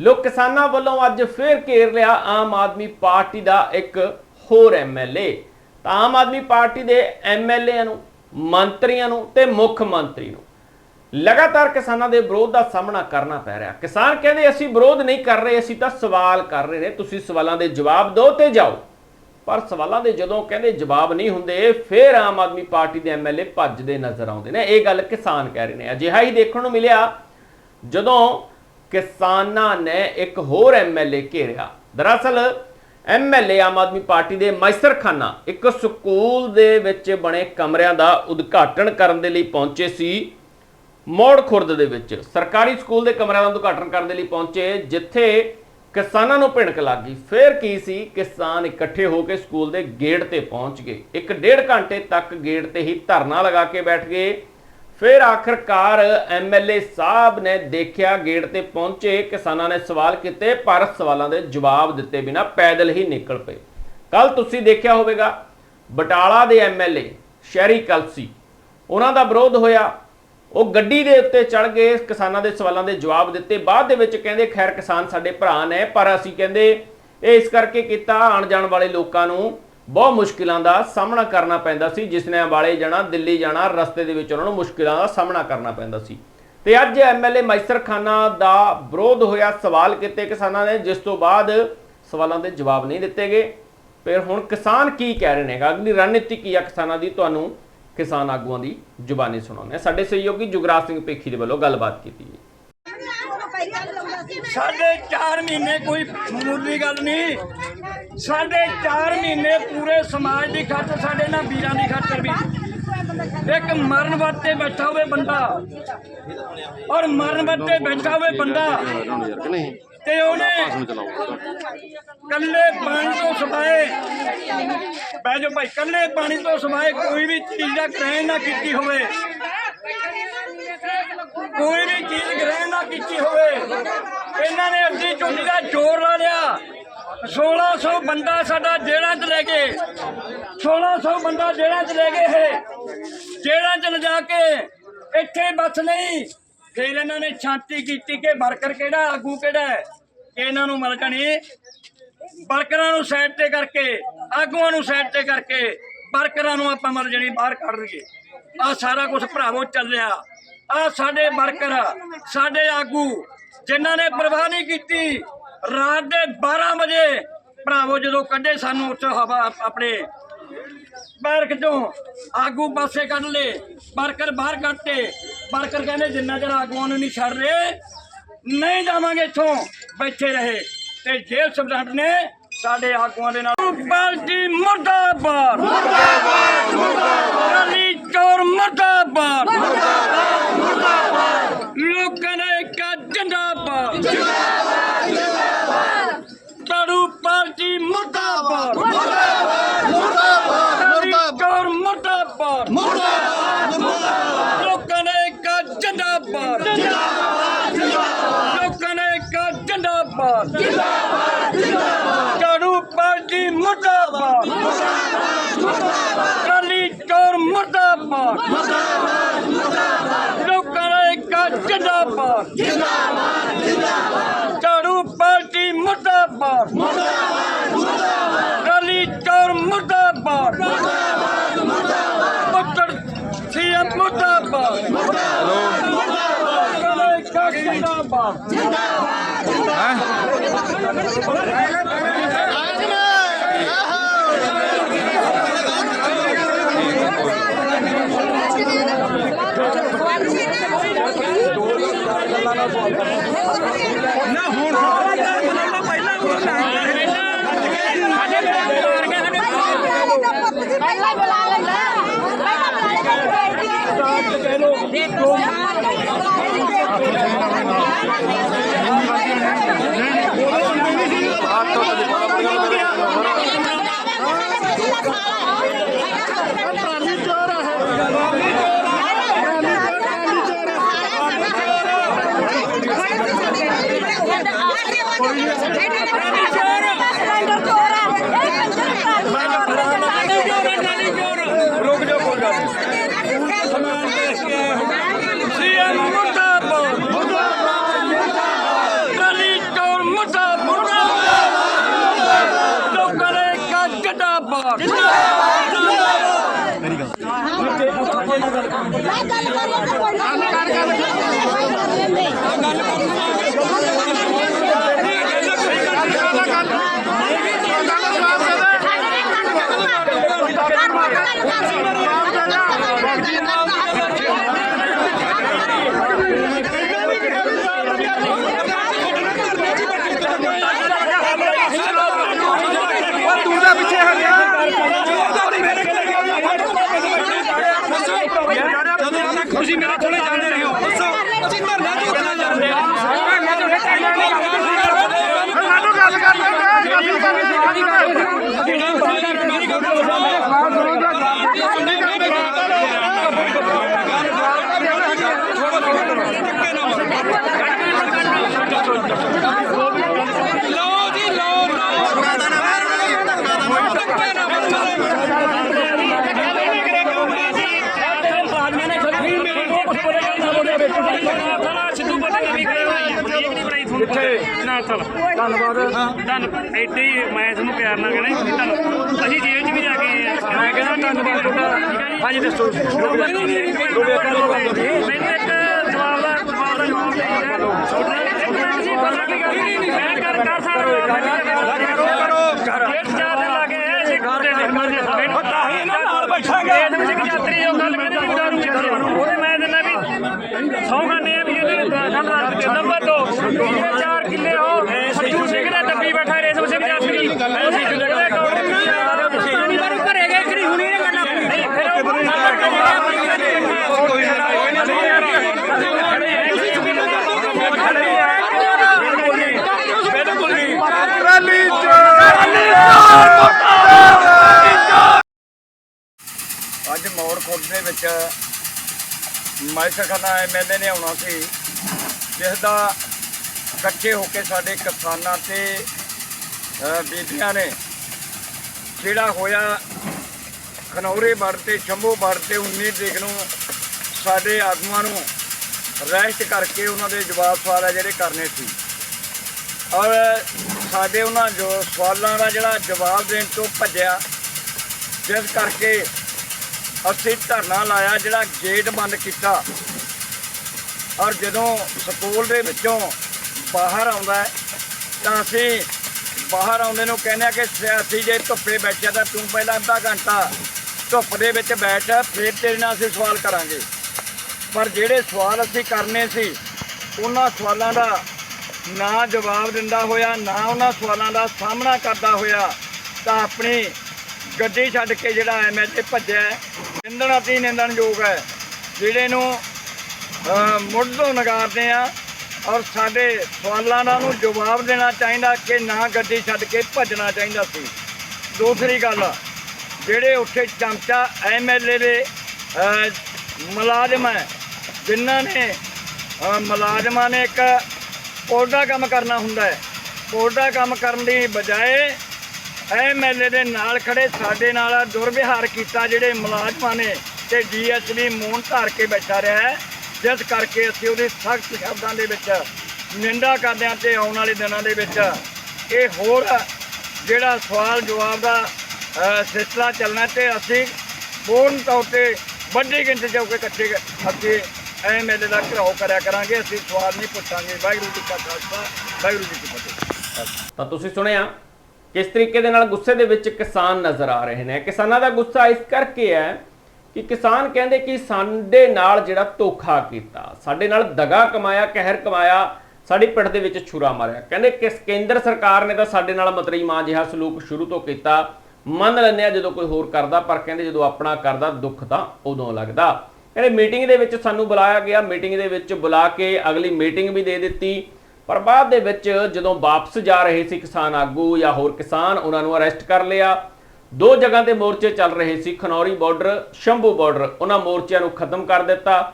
ਲੋਕ ਕਿਸਾਨਾਂ ਵੱਲੋਂ ਅੱਜ ਫੇਰ ਘੇਰ ਲਿਆ ਆਮ ਆਦਮੀ ਪਾਰਟੀ ਦਾ ਇੱਕ ਹੋਰ ਐਮਐਲਏ ਤਾਂ ਆਮ ਆਦਮੀ ਪਾਰਟੀ ਦੇ ਐਮਐਲਏਆਂ ਨੂੰ, ਮੰਤਰੀਆਂ ਨੂੰ ਤੇ ਮੁੱਖ ਮੰਤਰੀ ਨੂੰ ਲਗਾਤਾਰ ਕਿਸਾਨਾਂ ਦੇ ਵਿਰੋਧ ਦਾ ਸਾਹਮਣਾ ਕਰਨਾ ਪੈ ਰਿਹਾ। ਕਿਸਾਨ ਕਹਿੰਦੇ, ਅਸੀਂ ਵਿਰੋਧ ਨਹੀਂ ਕਰ ਰਹੇ, ਅਸੀਂ ਤਾਂ ਸਵਾਲ ਕਰ ਰਹੇ ਨੇ। ਤੁਸੀਂ ਸਵਾਲਾਂ ਦੇ ਜਵਾਬ ਦਿਓ ਤੇ ਜਾਓ। ਪਰ ਸਵਾਲਾਂ ਦੇ ਜਦੋਂ ਕਹਿੰਦੇ ਜਵਾਬ ਨਹੀਂ ਹੁੰਦੇ, ਫਿਰ ਆਮ ਆਦਮੀ ਪਾਰਟੀ ਦੇ ਐਮਐਲਏ ਭੱਜਦੇ ਨਜ਼ਰ ਆਉਂਦੇ ਨੇ। ਇਹ ਗੱਲ ਕਿਸਾਨ ਕਹਿ ਰਹੇ ਨੇ। ਅਜਿਹਾ ਹੀ ਦੇਖਣ ਨੂੰ ਮਿਲਿਆ ਜਦੋਂ ਕਿਸਾਨਾਂ ਨੇ ਇੱਕ ਹੋਰ ਐਮਐਲਏ ਘੇਰਿਆ। ਦਰਅਸਲ ਐਮਐਲਏ ਆਮ ਆਦਮੀ ਪਾਰਟੀ ਦੇ ਮੈਸਰ ਖਾਨਾ ਇੱਕ ਸਕੂਲ ਦੇ ਵਿੱਚ ਬਣੇ ਕਮਰਿਆਂ ਦਾ ਉਦਘਾਟਨ ਕਰਨ ਦੇ ਲਈ ਪਹੁੰਚੇ ਸੀ। ਮੋੜ ਖੁਰਦ ਦੇ ਵਿੱਚ ਸਰਕਾਰੀ ਸਕੂਲ ਦੇ ਕਮਰਿਆਂ ਦਾ ਉਦਘਾਟਨ ਕਰਨ ਦੇ ਲਈ ਪਹੁੰਚੇ, ਜਿੱਥੇ ਕਿਸਾਨਾਂ ਨੂੰ ਭਿਣਕ ਲੱਗ ਗਈ। ਫਿਰ ਕੀ ਸੀ? ਕਿਸਾਨ ਇਕੱਠੇ ਹੋ ਕੇ ਸਕੂਲ ਦੇ ਗੇਟ ਤੇ ਪਹੁੰਚ ਗਏ। ਇੱਕ ਡੇਢ ਘੰਟੇ ਤੱਕ ਗੇਟ ਤੇ ਹੀ ਧਰਨਾ ਲਗਾ ਕੇ ਬੈਠ ਗਏ। ਫਿਰ ਆਖਰਕਾਰ ਐਮਐਲਏ ਸਾਹਿਬ ਨੇ ਦੇਖਿਆ, ਗੇਟ ਤੇ ਪਹੁੰਚੇ, ਕਿਸਾਨਾਂ ਨੇ ਸਵਾਲ ਕੀਤੇ, ਪਰ ਸਵਾਲਾਂ ਦੇ ਜਵਾਬ ਦਿੱਤੇ ਬਿਨਾ ਪੈਦਲ ਹੀ ਨਿਕਲ ਪਏ। ਕੱਲ ਤੁਸੀਂ ਦੇਖਿਆ ਹੋਵੇਗਾ, ਬਟਾਲਾ ਦੇ ਐਮਐਲਏ ਸ਼ਹਿਰੀ ਕਲਸੀ, ਉਹਨਾਂ ਦਾ ਵਿਰੋਧ ਹੋਇਆ। ਉਹ ਗੱਡੀ ਦੇ ਉੱਤੇ ਚੜ ਗਏ, ਕਿਸਾਨਾਂ ਦੇ ਸਵਾਲਾਂ ਦੇ ਜਵਾਬ ਦਿੱਤੇ। ਬਾਅਦ ਦੇ ਵਿੱਚ ਕਹਿੰਦੇ, ਖੈਰ ਕਿਸਾਨ ਸਾਡੇ ਭਰਾ ਨੇ, ਪਰ ਅਸੀਂ ਕਹਿੰਦੇ, ਇਹ ਇਸ ਕਰਕੇ ਕੀਤਾ, ਆਉਣ ਜਾਣ ਵਾਲੇ ਲੋਕਾਂ ਨੂੰ ਬਹੁਤ ਮੁਸ਼ਕਿਲਾਂ ਦਾ ਸਾਹਮਣਾ ਕਰਨਾ ਪੈਂਦਾ ਸੀ ਜਿਸਨੇ ਅੰਬਾਲੇ ਜਾਣਾ, ਦਿੱਲੀ ਜਾਣਾ, ਰਸਤੇ ਦੇ ਵਿੱਚ ਉਹਨਾਂ ਨੂੰ ਮੁਸ਼ਕਿਲਾਂ ਦਾ ਸਾਹਮਣਾ ਕਰਨਾ ਪੈਂਦਾ ਸੀ। ਤੇ ਅੱਜ ਐਮਐਲਏ ਮੈਸਰ ਖਾਨਾ ਦਾ ਵਿਰੋਧ ਹੋਇਆ ਸਵਾਲ ਕੀਤੇ ਕਿਸਾਨਾਂ ਨੇ, ਜਿਸ ਤੋਂ ਬਾਅਦ ਸਵਾਲਾਂ ਦੇ ਜਵਾਬ ਨਹੀਂ ਦਿੱਤੇ ਗਏ। ਫਿਰ ਹੁਣ ਕਿਸਾਨ ਕੀ ਕਹਿ ਰਹੇ ਨੇ? ਅਗਲੀ ਰਣਨੀਤੀ ਕੀ ਆ ਕਿਸਾਨਾਂ ਦੀ? ਤੁਹਾਨੂੰ ਕਿਸਾਨ ਆਗੂਆਂ ਦੀ ਜ਼ੁਬਾਨੀ ਸੁਣਾਉਂਦੇ ਹਾਂ। ਸਾਡੇ ਸਹਿਯੋਗੀ ਜੁਗਰਾਜ ਸਿੰਘ ਪੇਖੀ ਦੇ ਵੱਲੋਂ ਗੱਲਬਾਤ ਕੀਤੀ ਹੈ ਸਾਡੇ 4 ਮਹੀਨੇ ਕੋਈ ਮਾਮੂਲੀ ਗੱਲ ਨਹੀਂ। ਸਾਡੇ 4 ਮਹੀਨੇ ਪੂਰੇ ਸਮਾਜ ਦੀ ਖਾਤਰ ਸਾਡੇ ਨਾਲ ਵੀਰਾਂ ਦੀ ਖਾਤਰ ਵੀ ਇੱਕ ਮਰਨ ਵਾਸਤੇ ਬੈਠਾ ਹੋਵੇ ਬੰਦਾ ਔਰ ਮਰਨ ਵਾਸਤੇ ਬੈਠਾ ਹੋਵੇ ਬੰਦਾ ਤੇ ਉਹਨੇ ਕੱਲੇ ਪਾਣੀ ਤੋਂ ਸਵਾਏ। ਬਹਿ ਜਾਓ ਭਾਈ ਕੱਲੇ ਪਾਣੀ ਤੋਂ ਸਵਾਏ, ਕੋਈ ਵੀ ਚੀਜ਼ ਦਾ ਗ੍ਰਹਿਣ ਨਾ ਕੀਤੀ ਹੋਵੇ। ਕੋਈ ਵੀ ਚੀਜ਼ ਗ੍ਰਹਿਣ ਨਾ ਕੀਤੀ ਹੋਵੇ। ਇਹਨਾਂ ਨੇ ਅੱਧੀ ਚੁੰਡੀ ਦਾ ਜ਼ੋਰ ਲਾ ਲਿਆ। 1600 ਬੰਦਾ ਸਾਡਾ ਜੇਲ੍ਹਾਂ 'ਚ ਲੈ ਗਏ 1600 ਬੰਦਾ ਜੇਲ੍ਹਾਂ 'ਚ ਲੈ ਗਏ ਇਹ, ਜੇਲ੍ਹਾਂ 'ਚ ਲਿਜਾ ਕੇ ਇੱਥੇ ਬਸ ਨਹੀਂ। ਫਿਰ ਇਹਨਾਂ ਨੇ ਸ਼ਾਂਤੀ ਕੀਤੀ ਕਿ ਵਰਕਰ ਕਿਹੜਾ, ਆਗੂ ਕਿਹੜਾ ਹੈ? ਇਹਨਾਂ ਨੂੰ ਮਿਲ ਜਾਣੀ ਵਰਕਰਾਂ ਨੂੰ ਸਾਈਡ ਤੇ ਕਰਕੇ, ਆਗੂਆਂ ਨੂੰ ਸਾਈਡ ਤੇ ਕਰਕੇ ਵਰਕਰਾਂ ਨੂੰ ਆਪਾਂ ਮਰ ਜਣੀ ਬਾਹਰ ਕੱਢ ਲਈਏ ਆ ਸਾਰਾ ਕੁਝ ਭਰਾਵੋ ਚੱਲਿਆ ਆ ਸਾਡੇ ਵਰਕਰ, ਸਾਡੇ ਆਗੂ, ਜਿਨ੍ਹਾਂ ਨੇ ਪਰਵਾਹ ਨਹੀਂ ਕੀਤੀ ਰਾਤ ਦੇ 12 ਵਜੇ ਭਰਾਵੋ ਜਦੋਂ ਕੱਢੇ ਸਾਨੂੰ ਉੱਥੇ ਹਵਾ ਆਪਣੇ ਬੈਰਕ ਚੋਂ ਆਗੂ ਪਾਸੇ ਕੱਢ ਲਏ ਵਰਕਰ ਬਾਹਰ ਕੱਢਤੇ। ਵਰਕਰ ਕਹਿੰਦੇ ਜਿੰਨਾ ਚਿਰ ਆਗੂਆਂ ਨੂੰ ਨਹੀਂ ਛੱਡ ਰਹੇ ਨਹੀਂ ਜਾਵਾਂਗੇ ਇੱਥੋਂ ਬੈਠੇ ਰਹੇ। ਤੇ ਜੇਲ੍ਹ ਸੁਪਰਡੈਂਟ ਨੇ ਸਾਡੇ ਆਗੂਆਂ ਦੇ ਨਾਲ ਪਾਰਟੀ ਮੁਰਦਾਬਾਦ। ਮੁਰਦਾਬਾਦ ਮੁਰਦਾਬਾਦ। ਅਲੀ ਚੋਰ ਮੁਰਦਾਬਾਦ ਮੁਰਦਾਬਾਦ ਲੋਕਾਂ ਨੇ ਇੱਕ ਜਿੰਦਾਬਾਦ ਜਿੰਦਾਬਾਦ ਜਿੰਦਾਬਾਦ ਤਾੜੂ ਪਾਰਟੀ ਮੁਰਦਾਬਾਦ ਮੁਰਦਾਬਾਦ ਮੁਰਦਾਬਾਦ ਚੋਰ ਮੁਰਦਾਬਾਦ ਮੁਰਦਾਬਾਦ ਮੁਰਦਾਬਾਦ ਲੋਕਾਂ ਨੇ ਇੱਕ ਜਿੰਦਾਬਾਦ ਜਿੰਦਾਬਾਦ ਲੋਕਾਂ ਨੇ ਇੱਕ ਜਿੰਦਾਬਾਦ ਜਿੰਦਾਬਾਦ ਜਿੰਦਾਬਾਦ ਝਾੜੂ ਪਾਰਟੀ ਮੁਰਦਾਬਾਦ। ਮੁਰਦਾਬਾਦ ਮੁਰਦਾਬਾਦ ਕਾਲੀ ਚੋਰ ਮੁਰਦਾਬਾਦ। ਮੁਰਦਾਬਾਦ ਮੁਰਦਾਬਾਦ ਲੋਕਾਂ ਨੇ ਇੱਕ ਜਿੰਦਾਬਾਦ। ਜਿੰਦਾਬਾਦ ਜਿੰਦਾਬਾਦ ਝਾੜੂ ਪਾਰਟੀ ਮੁਰਦਾਬਾਦ। ਮੁਰਦਾਬਾਦ ਮੁਰਦਾਬਾਦ ਕਾਲੀ ਚੋਰ ਮੁਰਦਾਬਾਦ। ਮੁਰਦਾਬਾਦ ਮੁਰਦਾਬਾਦ ਪੁੱਤਰ ਸੀਐਮ ਮੁਰਦਾਬਾਦ। ਮੁਰਦਾਬਾਦ ਮੁਰਦਾਬਾਦ ਜਿੰਦਾਬਾਦ। ਨਾ ਹੁਣ ਪਹਿਲਾਂ ਬੁਲਾ ਲੈਂਦਾ। ਪਹਿਲਾਂ ਬੁਲਾ ਸਿਲੰਡਰ ਚੋਰ ਆ ਇਹ ਕੰਜਰ ਰੁਕ ਜਾ ਕੋਈ ਗੱਲ ਸੀਐਮ ਮੁਰਦਾਬਾਦ ਮੁਰਦਾਬਾਦ ਮੁਰਦਾਬਾਦ ਮੁੱਦਾ ਮੁਰਦਾਬਾਦ ਲੋਕਾਂ ਦੇ ਕਾ ਜਿੰਦਾਬਾਦ ਮੈਂ ਗੱਲ ਕਰੀ ਤਾਂ ਕੋਈ ਨਾ। ਕਰ 大了，大了，ਧੰਨਵਾਦ। ਧੰਨ ਐਡੇ ਹੀ ਮੈਂ ਤੁਹਾਨੂੰ ਪਿਆਰ ਨਾਲ ਕਹਿੰਦਾ ਜੀ ਧੰਨ ਅਸੀਂ ਜੇਲ੍ਹ 'ਚ ਵੀ ਜਾ ਕੇ ਆਏ ਆ ਮੈਂ ਕਹਿੰਦਾ ਧੰਨਵਾਦ ਤੁਹਾਡਾ ਹਾਂਜੀ ਦੱਸੋ। ਮੈਨੂੰ ਇੱਕ ਜਵਾਬ ਦਾ ਜਵਾਬ ਦਾ ਜਵਾਬ ਦੇ ਮੈਂ ਕਰ ਕਰ ਸਕਦਾ ਡੇਢ ਚਾਰ ਦਿਨ ਲੱਗੇ ਅਸੀਂ ਕਰਦੇ ਨੇ ਤਾਂ ਹੀ ਨਾ ਨਾਲ ਬੈਠਾਂਗੇ ਇਹਦੇ ਵਿੱਚ ਇੱਕ ਯਾਤਰੀ ਉਹ ਗੱਲ ਕਹਿੰਦੇ ਵੀ ਦਾਰੂ ਕਿੱਥੇ ਆ? ਉਹਦੇ ਮੈਂ ਦਿੰਦਾ ਵੀ ਸੌ ਖਾਨੇ ਆ ਵੀ ਇਹਦੇ ਗੱਲ ਰਾਤ ਕੇ ਨੰਬਰ ਦੋ ਇਹ ਚਾਰ ਕਿੱਲੇ ਹੋ ਸੱਜੂ ਸਿੰਘ ਦਾ ਡੱਬੀ ਬੈਠਾ ਰੇਸ਼ਮ ਸਿੰਘ ਯਾਤਰੀ ਅਸੀਂ ਜੁਗਦੇ ਕੌਣ ਘਰੇ ਗਏ ਕਰੀ ਹੁਣੀ ਨੇ ਗੱਲਾਂ ਨਹੀਂ ਫਿਰ ਟਰਾਲੀ ਅੱਜ ਵਿੱਚ ਖੁਰਦ ਦੇ ਵਿੱਚ ਮਾਈਕਖਾਨਾ ਐਮਐਲਏ ਨੇ ਆਉਣਾ ਸੀ, ਜਿਸ ਦਾ ਇਕੱਠੇ ਹੋ ਕੇ ਸਾਡੇ ਕਿਸਾਨਾਂ ਤੇ ਬੀਬੀਆਂ ਨੇ ਜਿਹੜਾ ਹੋਇਆ ਖਨੌਰੇ ਬੜ ਤੇ ਸ਼ੰਭੂ ਬੜ ਤੇ 19 ਤਰੀਕ ਨੂੰ ਸਾਡੇ ਆਗੂਆਂ ਨੂੰ ਰੈਸਟ ਕਰਕੇ ਉਹਨਾਂ ਦੇ ਜਵਾਬ ਸਵਾਲ ਆ ਜਿਹੜੇ ਕਰਨੇ ਸੀ। ਔਰ ਸਾਡੇ ਉਹਨਾਂ ਜੋ ਸਵਾਲਾਂ ਦਾ ਜਿਹੜਾ ਜਵਾਬ ਦੇਣ ਤੋਂ ਭੱਜਿਆ, ਜਿਸ ਕਰਕੇ ਅਸੀਂ ਧਰਨਾ ਲਾਇਆ ਜਿਹੜਾ ਗੇਟ ਬੰਦ ਕੀਤਾ। ਔਰ ਜਦੋਂ ਸਕੂਲ ਦੇ ਵਿੱਚੋਂ ਬਾਹਰ ਆਉਂਦਾ ਤਾਂ ਅਸੀਂ ਬਾਹਰ ਆਉਂਦੇ ਨੂੰ ਕਹਿੰਦੇ ਆ ਕਿ ਸਿਆਸੀ ਜੇ ਧੁੱਪੇ ਬੈਠਿਆ ਤਾਂ ਤੂੰ ਪਹਿਲਾਂ ਅੱਧਾ ਘੰਟਾ ਧੁੱਪ ਦੇ ਵਿੱਚ ਬੈਠ, ਫਿਰ ਤੇਰੇ ਨਾਲ ਅਸੀਂ ਸਵਾਲ ਕਰਾਂਗੇ। ਪਰ ਜਿਹੜੇ ਸਵਾਲ ਅਸੀਂ ਕਰਨੇ ਸੀ, ਉਹਨਾਂ ਸਵਾਲਾਂ ਦਾ ਨਾ ਜਵਾਬ ਦਿੰਦਾ ਹੋਇਆ, ਨਾ ਉਹਨਾਂ ਸਵਾਲਾਂ ਦਾ ਸਾਹਮਣਾ ਕਰਦਾ ਹੋਇਆ, ਤਾਂ ਆਪਣੀ ਗੱਡੀ ਛੱਡ ਕੇ ਜਿਹੜਾ ਐਮਐਲਏ ਭੱਜਿਆ ਨਿੰਦਣ ਅਤੀ ਨਿੰਦਣਯੋਗ ਹੈ। ਜਿਹੜੇ ਨੂੰ ਮੁੱਢ ਤੋਂ ਨਗਾਰਦੇ ਆ ਔਰ ਸਾਡੇ ਸਵਾਲਾਂ ਦਾ ਨੂੰ ਜਵਾਬ ਦੇਣਾ ਚਾਹੀਦਾ ਕਿ ਨਾ ਗੱਡੀ ਛੱਡ ਕੇ ਭੱਜਣਾ ਚਾਹੀਦਾ ਸੀ। ਦੂਸਰੀ ਗੱਲ, ਜਿਹੜੇ ਉੱਥੇ ਚਮਚਾ ਐਮਐਲਏ ਦੇ ਮੁਲਾਜ਼ਮ ਹੈ, ਜਿਨ੍ਹਾਂ ਨੇ ਮੁਲਾਜ਼ਮਾਂ ਨੇ ਇੱਕ ਕੋਡਾ ਕੰਮ ਕਰਨਾ ਹੁੰਦਾ ਹੈ। ਕੋਡਾ ਕੰਮ ਕਰਨ ਦੀ ਬਜਾਏ ਐਮਐਲਏ ਦੇ ਨਾਲ ਖੜੇ ਸਾਡੇ ਨਾਲ ਦੁਰਵਿਹਾਰ ਕੀਤਾ ਜਿਹੜੇ ਮੁਲਾਜ਼ਮਾਂ ਨੇ ਤੇ ਡੀਐਸਪੀ ਮੂੰਹ ਧਾਰ ਕੇ ਬੈਠਾ ਰਿਹਾ ਹੈ। ਜਿਸ ਕਰਕੇ ਅਸੀਂ ਉਹਦੀ ਸਖਤ ਸ਼ਬਦਾਂ ਦੇ ਵਿੱਚ ਨਿੰਦਾ ਕਰਦੇ ਹਾਂ ਤੇ ਆਉਣ ਵਾਲੇ ਦਿਨਾਂ ਦੇ ਵਿੱਚ ਇਹ ਹੋਰ ਜਿਹੜਾ ਸਵਾਲ ਜਵਾਬ ਦਾ ਸਿਲਸਿਲਾ ਚੱਲਣਾ ਤੇ ਅਸੀਂ ਪੂਰਨ ਤੌਰ ਤੇ ਵੱਡੀ ਗਿਣਤੀ 'ਚ ਹੋ ਕੇ ਇਕੱਠੇ ਅੱਗੇ ਐਮਐਲਏ ਦਾ ਘਰਾਓ ਕਰਿਆ ਕਰਾਂਗੇ। ਅਸੀਂ ਸਵਾਲ ਨਹੀਂ ਪੁੱਛਾਂਗੇ। ਵਾਹਿਗੁਰੂ ਜੀ ਕਾ ਖਾਲਸਾ, ਵਾਹਿਗੁਰੂ ਜੀ ਕੀ ਫਤਿਹ। ਤਾਂ ਤੁਸੀਂ ਸੁਣਿਆ ਕਿਸ ਤਰੀਕੇ ਦੇ ਨਾਲ ਗੁੱਸੇ ਦੇ ਵਿੱਚ ਕਿਸਾਨ ਨਜ਼ਰ ਆ ਰਹੇ ਨੇ। ਕਿਸਾਨਾਂ ਦਾ ਗੁੱਸਾ ਇਸ ਕਰਕੇ ਹੈ ਕਿ ਕਿਸਾਨ ਕਹਿੰਦੇ ਕਿ ਸਾਡੇ ਨਾਲ ਜਿਹੜਾ ਧੋਖਾ ਕੀਤਾ, ਸਾਡੇ ਨਾਲ ਦਗਾ ਕਮਾਇਆ, ਕਹਿਰ ਕਮਾਇਆ, ਸਾਡੀ ਪਿੰਡ ਦੇ ਵਿੱਚ ਛੁਰਾ ਮਾਰਿਆ। ਕਹਿੰਦੇ ਕਿਸ ਕੇਂਦਰ ਸਰਕਾਰ ਨੇ ਤਾਂ ਸਾਡੇ ਨਾਲ ਮਤਰੀ ਮਾਂ ਜਿਹਾ ਸਲੂਕ ਸ਼ੁਰੂ ਤੋਂ ਕੀਤਾ। ਮੰਨ ਲੈਂਦੇ ਆ ਜਦੋਂ ਕੋਈ ਹੋਰ ਕਰਦਾ, ਪਰ ਕਹਿੰਦੇ ਜਦੋਂ ਆਪਣਾ ਕਰਦਾ, ਦੁੱਖ ਤਾਂ ਉਦੋਂ ਲੱਗਦਾ। ਕਹਿੰਦੇ ਮੀਟਿੰਗ ਦੇ ਵਿੱਚ ਸਾਨੂੰ ਬੁਲਾਇਆ ਗਿਆ। ਮੀਟਿੰਗ ਦੇ ਵਿੱਚ ਬੁਲਾ ਕੇ ਅਗਲੀ ਮੀਟਿੰਗ ਵੀ ਦੇ ਦਿੱਤੀ। ਪਰ ਬਾਅਦ ਦੇ ਵਿੱਚ ਜਦੋਂ ਵਾਪਸ ਜਾ ਰਹੇ ਸੀ ਕਿਸਾਨ ਆਗੂ ਜਾਂ ਹੋਰ ਕਿਸਾਨ, ਉਹਨਾਂ ਨੂੰ ਅਰੈਸਟ ਕਰ ਲਿਆ। ਦੋ ਜਗ੍ਹਾ ਤੇ ਮੋਰਚੇ ਚੱਲ ਰਹੇ ਸੀ, ਖਨੌਰੀ ਬਾਰਡਰ, ਸ਼ੰਭੂ ਬਾਰਡਰ। ਉਹਨਾਂ ਮੋਰਚਿਆਂ ਨੂੰ ਖਤਮ ਕਰ ਦਿੱਤਾ।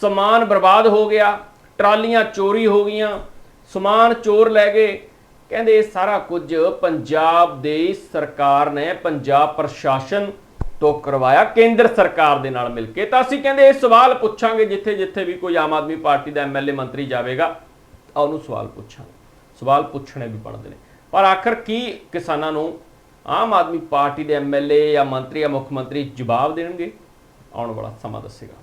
ਸਮਾਨ ਬਰਬਾਦ ਹੋ ਗਿਆ, ਟਰਾਲੀਆਂ ਚੋਰੀ ਹੋ ਗਈਆਂ, ਸਮਾਨ ਚੋਰ ਲੈ ਗਏ। ਕਹਿੰਦੇ ਇਹ ਸਾਰਾ ਕੁਝ ਪੰਜਾਬ ਦੇ ਸਰਕਾਰ ਨੇ, ਪੰਜਾਬ ਪ੍ਰਸ਼ਾਸਨ ਤੋਂ ਕਰਵਾਇਆ, ਕੇਂਦਰ ਸਰਕਾਰ ਦੇ ਨਾਲ ਮਿਲ ਕੇ। ਤਾਂ ਅਸੀਂ ਕਹਿੰਦੇ ਇਹ ਸਵਾਲ ਪੁੱਛਾਂਗੇ ਜਿੱਥੇ ਜਿੱਥੇ ਵੀ ਕੋਈ ਆਮ ਆਦਮੀ ਪਾਰਟੀ ਦਾ ਐਮਐਲਏ ਮੰਤਰੀ ਜਾਵੇਗਾ। ਆ ਉਹਨੂੰ ਸਵਾਲ ਪੁੱਛਾਂਗੇ ਸਵਾਲ ਪੁੱਛਣੇ ਵੀ ਬਣਦੇ ਨੇ। ਪਰ ਆਖਰ ਕੀ ਕਿਸਾਨਾਂ ਨੂੰ ਆਮ ਆਦਮੀ ਪਾਰਟੀ ਦੇ ਐਮਐਲਏ ਜਾਂ ਮੰਤਰੀ ਜਾਂ ਮੁੱਖ ਮੰਤਰੀ ਜਵਾਬ ਦੇਣਗੇ? ਆਉਣ ਵਾਲਾ ਸਮਾਂ ਦੱਸੇਗਾ।